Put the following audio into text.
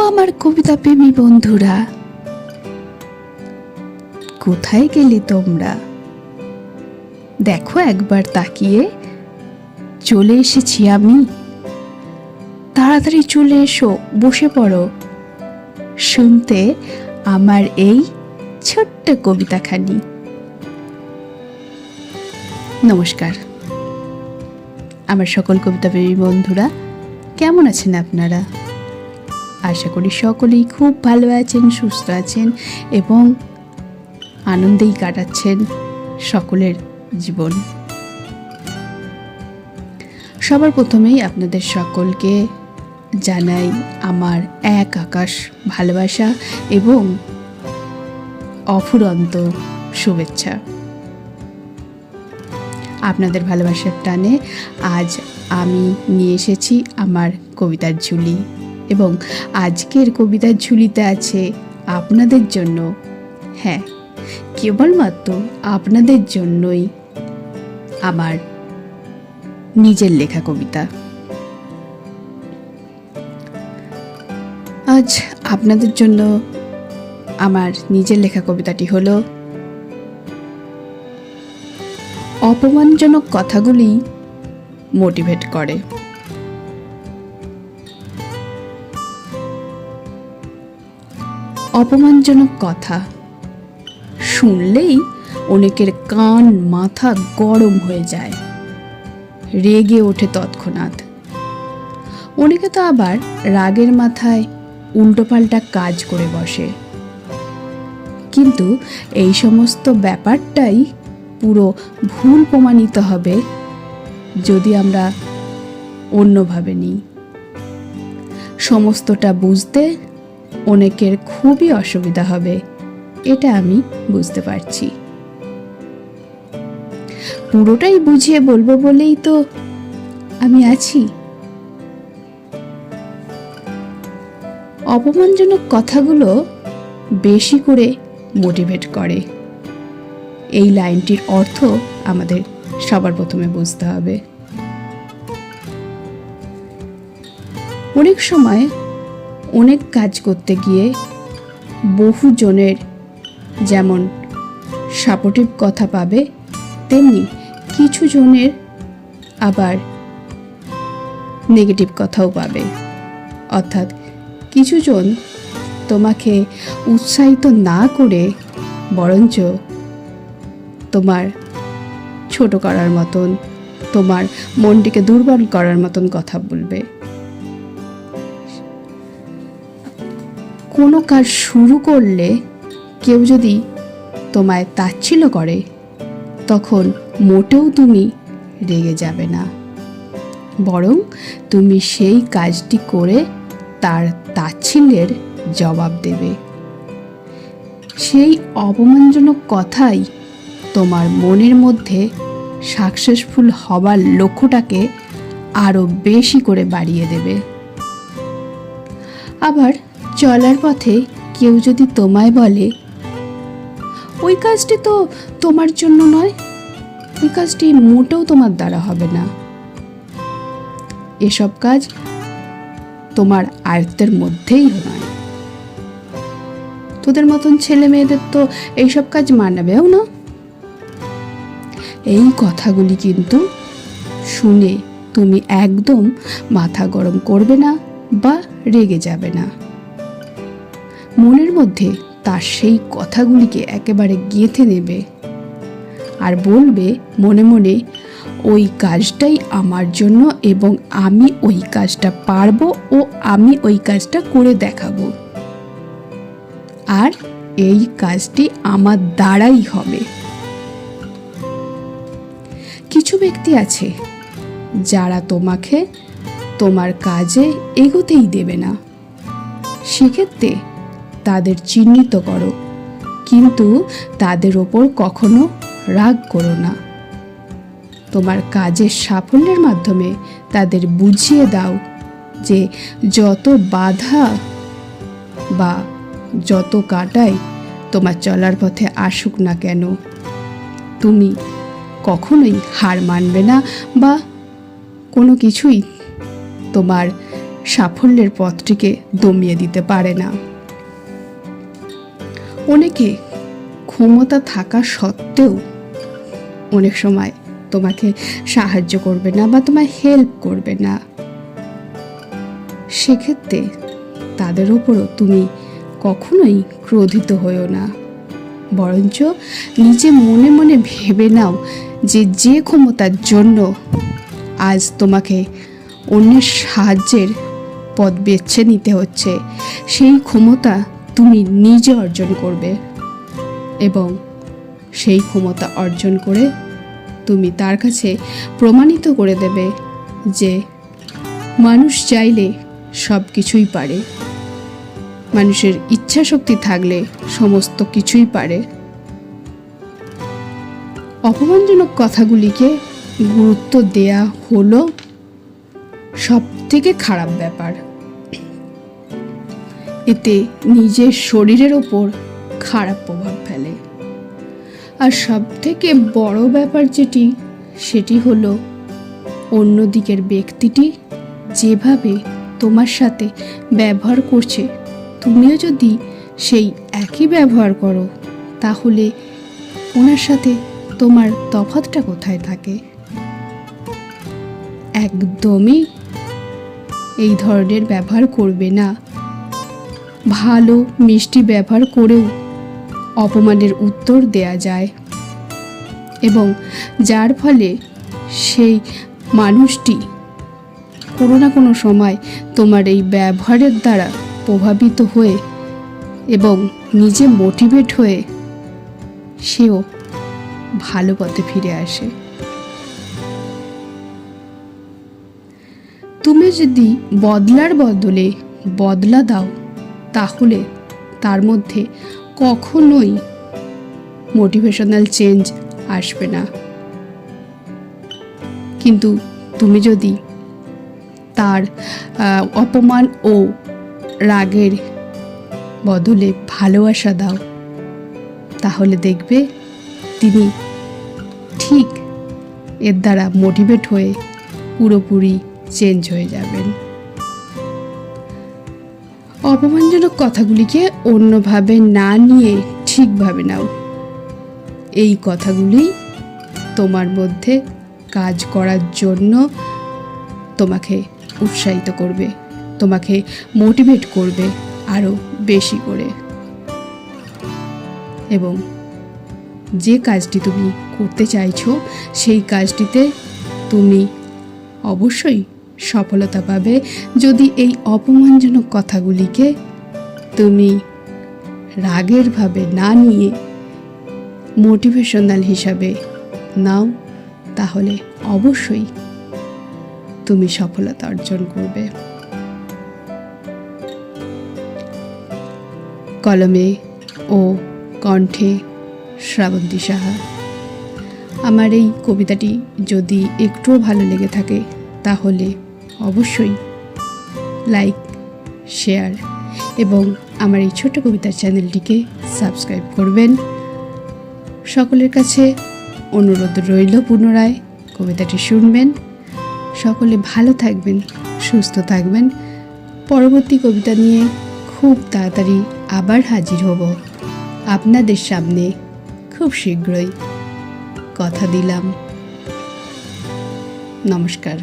আমার কবিতা প্রেমী বন্ধুরা। কোথায় গেলে তোমরা? দেখো একবার তাকিয়ে। চলে এসেছি আমি। তাড়াতাড়ি চলে এসো, বসে পড়ো। শুনতে আমার এই ছোট্ট কবিতাখানি। নমস্কার। আমার সকল কবিতাপ্রেমী বন্ধুরা, কেমন আছেন আপনারা? আশা করি সকলেই খুব ভালো আছেন, সুস্থ আছেন এবং আনন্দেই কাটাচ্ছেন সকলের জীবন। সবার প্রথমেই আপনাদের সকলকে জানাই আমার এক আকাশ ভালোবাসা এবং অফুরন্ত শুভেচ্ছা। আপনাদের ভালোবাসার টানে আজ আমি নিয়ে এসেছি আমার কবিতার ঝুলি। এবং আজকের কবিতার ঝুলিতে আছে আপনাদের জন্য। হ্যাঁ কেবলমাত্র আপনাদের জন্যই আমার নিজের লেখা কবিতা। আজ আপনাদের জন্য আমার নিজের লেখা কবিতাটি হলো, অপমানজনক কথাগুলি মোটিভেট করে। অপমানজনক কথা। শুনলেই অনেকের কান, মাথা গরম হয়ে যায়। রেগে ওঠে তৎক্ষণাৎ। অনেকে তো আবার রাগের মাথায় উল্টোপাল্টা কাজ করে বসে। কিন্তু এই সমস্ত ব্যাপারটাই পুরো ভুল প্রমাণিত হবে যদি আমরা অন্যভাবে নিই। সমস্তটা বুঝতে অনেকের খুবই অসুবিধা হবে, এটা আমি বুঝতে পারছি। পুরোটাই বুঝিয়ে বলব বলেই তো আমি আছি। অপমানজনক কথাগুলো বেশি করে মোটিভেট করে। এই লাইনটির অর্থ আমাদের সবার প্রথমে বুঝতে হবে। অনেক সময় অনেক কাজ করতে গিয়ে বহু জনের যেমন সাপোর্টিভ কথা পাবে, তেমনি কিছু জনের আবার নেগেটিভ কথাও পাবে। অর্থাৎ কিছুজন তোমাকে উৎসাহিত না করে, বরঞ্চ তোমার ছোট করার মতন, তোমার মনটিকে দুর্বল করার মতন কথা বলবে। কোনো কাজ শুরু করলে কেউ যদি তোমায় তাচ্ছিল্য করে, তখন মোটেও তুমি রেগে যাবে না। বরং তুমি সেই কাজটি করে তার তাচ্ছিল্যের জবাব দেবে। সেই অপমানজনক কথাই তোমার মনের মধ্যে সাকসেসফুল হবার লক্ষ্যটাকে আরও বেশি করে বাড়িয়ে দেবে। আবার চলার পথে কেউ যদি তোমায় বলে, ওই কাজটি তো তোমার জন্য নয়, ওই কাজটি মোটেও তোমার দ্বারা হবে না। এসব কাজ তোমার আয়ত্তের মধ্যেই নয়। তোদের মতন ছেলে মেয়েদের তো এইসব কাজ মানাবেও না। এই কথাগুলি কিন্তু শুনে তুমি একদম মাথা গরম করবে না বা রেগে যাবে না। মনের মধ্যে তার সেই কথাগুলিকে একেবারে গেঁথে নেবে আর বলবে মনে মনে, ওই কাজটাই আমার জন্য এবং আমি ওই কাজটা পারব ও আমি ওই কাজটা করে দেখাবো। আর এই কাজটি আমার দ্বারাই হবে। কিছু ব্যক্তি আছে যারা তোমাকে তোমার কাজে এগোতেই দেবে না। সেক্ষেত্রে তাদের চিহ্নিত করো। কিন্তু তাদের ওপর কখনো রাগ করো না। তোমার কাজের সাফল্যের মাধ্যমে তাদের বুঝিয়ে দাও যে যত বাধা বা যত কাটাই তোমার চলার পথে আসুক না কেন, তুমি কখনোই হার মানবে না বা কোনো কিছুই তোমার সাফল্যের পথটিকে দমিয়ে দিতে পারে না। অনেকে ক্ষমতা থাকা সত্ত্বেও অনেক সময় তোমাকে সাহায্য করবে না বা তোমায় হেল্প করবে না। সেক্ষেত্রে তাদের ওপরও তুমি কখনোই ক্রোধিত হয়েও না। বরঞ্চ নিজে মনে মনে ভেবে নাও যে যে ক্ষমতার জন্য আজ তোমাকে অন্যের সাহায্যের পথ বেছে নিতে হচ্ছে, সেই ক্ষমতা তুমি নিজে অর্জন করবে। এবং সেই ক্ষমতা অর্জন করে তুমি তার কাছে প্রমাণিত করে দেবে যে মানুষ চাইলে সব কিছুই পারে। মানুষের ইচ্ছা শক্তি থাকলে সমস্ত কিছুই পারে। অপমানজনক কথাগুলিকে গুরুত্ব দেয়া হলো সব থেকে খারাপ ব্যাপার। এতে নিজের শরীরের ওপর খারাপ প্রভাব ফেলে। আর সব থেকে বড় ব্যাপার যেটি, সেটি হলো অন্য দিকের ব্যক্তিটি যেভাবে তোমার সাথে ব্যবহার করছে, তুমিও যদি সেই একই ব্যবহার করো, তাহলে ওনার সাথে তোমার তফাতটা কোথায় থাকে? একদমই এই ধরনের ব্যবহার করবে না। ভালো, মিষ্টি ব্যবহার করেও অপমানের উত্তর দেয়া যায়। এবং যার ফলে সেই মানুষটি কোনো না কোনো সময় তোমার এই ব্যবহারের দ্বারা প্রভাবিত হয়ে এবং নিজে মোটিভেট হয়ে সেও ভালো পথে ফিরে আসে। তুমি যদি বদলার বদলে বদলা দাও তাহলে তার মধ্যে কখনোই মোটিভেশনাল চেঞ্জ আসবে না। কিন্তু তুমি যদি তার অপমান ও রাগের বদলে ভালোবাসা দাও, তাহলে দেখবে তিনি ঠিক এর দ্বারা মোটিভেট হয়ে পুরোপুরি চেঞ্জ হয়ে যাবেন। অপমানজনক কথাগুলিকে অন্যভাবে না নিয়ে ঠিকভাবে নাও। এই কথাগুলি তোমার মধ্যে কাজ করার জন্য তোমাকে উৎসাহিত করবে, তোমাকে মোটিভেট করবে আরও বেশি করে। এবং যে কাজটি তুমি করতে চাইছো, সেই কাজটিতে তুমি অবশ্যই সফলতা পাবে যদি এই অপমানজনক কথাগুলিকে তুমি রাগের ভাবে না নিয়ে মোটিভেশনাল হিসাবে নাও, তাহলে অবশ্যই তুমি সফলতা অর্জন করবে। কলমে ও কণ্ঠে শ্রাবন্তী সাহা। আমার এই কবিতাটি যদি একটুও ভালো লেগে থাকে, তাহলে অবশ্যই লাইক, শেয়ার এবং আমার এই ছোট কবিতার চ্যানেলটিকে সাবস্ক্রাইব করবেন। সকলের কাছে অনুরোধ রইল পুনরায় কবিতাটি শুনবেন। সকলে ভালো থাকবেন, সুস্থ থাকবেন। পরবর্তী কবিতা নিয়ে খুব তাড়াতাড়ি আবার হাজির হব। আপনাদের সামনে খুব শীঘ্রই কথা দিলাম। নমস্কার।